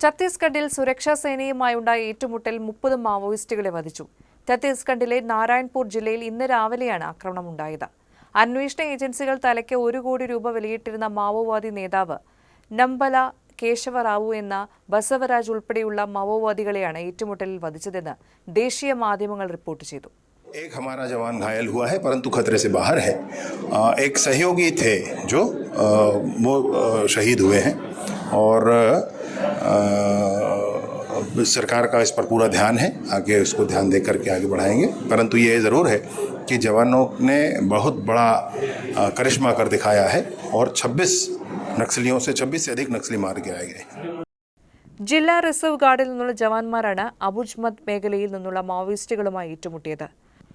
ഛത്തീസ്ഗഡിൽ സുരക്ഷാ സേനയുമായുണ്ടായ ഏറ്റുമുട്ടൽ മുപ്പത് മാവോയിസ്റ്റുകളെ വധിച്ചു ഛത്തീസ്ഗഡിലെ നാരായൺപൂർ ജില്ലയിൽ ഇന്ന് രാവിലെയാണ് ആക്രമണമുണ്ടായത് അന്വേഷണ ഏജൻസികൾ തലയ്ക്ക് ഒരു കോടി രൂപ വിലയിട്ടിരുന്ന മാവോവാദി നേതാവ് നമ്പല കേശവറാവു എന്ന ബസവരാജ് ഉൾപ്പെടെയുള്ള മാവോവാദികളെയാണ് ഏറ്റുമുട്ടലിൽ വധിച്ചതെന്ന് ദേശീയ മാധ്യമങ്ങൾ റിപ്പോർട്ട് ചെയ്തു एक हमारा जवान घायल हुआ है परंतु खतरे से बाहर है अ, एक सहयोगी थे जो अ, वो अ, शहीद हुए हैं और अ, सरकार का इस पर पूरा ध्यान है आगे उसको ध्यान दे करके आगे बढ़ाएंगे परंतु ये ज़रूर है कि जवानों ने बहुत बड़ा अ, करिश्मा कर दिखाया है और 26 नक्सलियों से 26 से अधिक नक्सली मार गिराए गए ജില്ലാ റിസർവ് ഗാർഡിൽ നിന്നുള്ള ജവാന്മാരാണ് അബുജ്മത് മേഖലയിൽ നിന്നുള്ള മാവോയിസ്റ്റുകളുമായി ഏറ്റുമുട്ടിയത്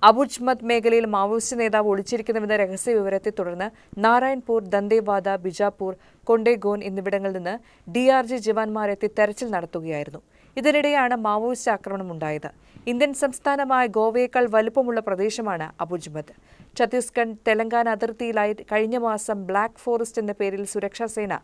അബുജ്മത് മേഖലയിൽ മാവോയിസ്റ്റ് നേതാവ് ഒളിച്ചിരിക്കുന്നുവെന്ന രഹസ്യ വിവരത്തെ തുടർന്ന് നാരായൺപൂർ ദന്തേവാദ ബിജാപൂർ കൊണ്ടേഗോൻ എന്നിവിടങ്ങളിൽ നിന്ന് ഡി ആർ ജി ജവാന്മാരെത്തി തെരച്ചിൽ നടത്തുകയായിരുന്നു ഇതിനിടെയാണ് മാവോയിസ്റ്റ് ആക്രമണം ഉണ്ടായത്. ഇന്ത്യൻ സംസ്ഥാനമായ ഗോവയേക്കാൾ വലുപ്പമുള്ള പ്രദേശമാണ് അബുജ്മത് ഛത്തീസ്ഗഡ് തെലങ്കാന അതിർത്തിയിലായി കഴിഞ്ഞ മാസം ബ്ലാക്ക് ഫോറസ്റ്റ് എന്ന പേരിൽ സുരക്ഷാസേന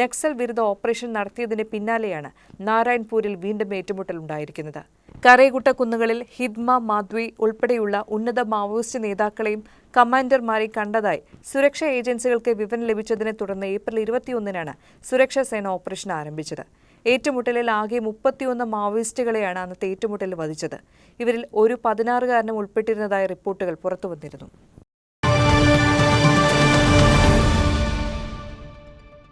നക്സൽ വിരുദ്ധ ഓപ്പറേഷൻ നടത്തിയതിന് പിന്നാലെയാണ് നാരായൺപൂരിൽ വീണ്ടും ഏറ്റുമുട്ടൽ ഉണ്ടായിരിക്കുന്നത്. കരേകുട്ട കുന്നുകളിൽ ഹിദ്മ മാധ്വി ഉൾപ്പെടെയുള്ള ഉന്നത മാവോയിസ്റ്റ് നേതാക്കളെയും കമാൻഡർമാരെയും കണ്ടതായി സുരക്ഷാ ഏജൻസികൾക്ക് വിവരം ലഭിച്ചതിനെ തുടർന്ന് ഏപ്രിൽ ഇരുപത്തിയൊന്നിനാണ് സുരക്ഷാ സേന ഓപ്പറേഷൻ ആരംഭിച്ചത്. ഏറ്റുമുട്ടലിൽ ആകെ മുപ്പത്തിയൊന്ന് മാവോയിസ്റ്റുകളെയാണ് അന്നത്തെ ഏറ്റുമുട്ടലിൽ വധിച്ചത്. ഇവരിൽ ഒരു പതിനാറുകാരനും ഉൾപ്പെട്ടിരുന്നതായ റിപ്പോർട്ടുകൾ പുറത്തുവന്നിരുന്നു.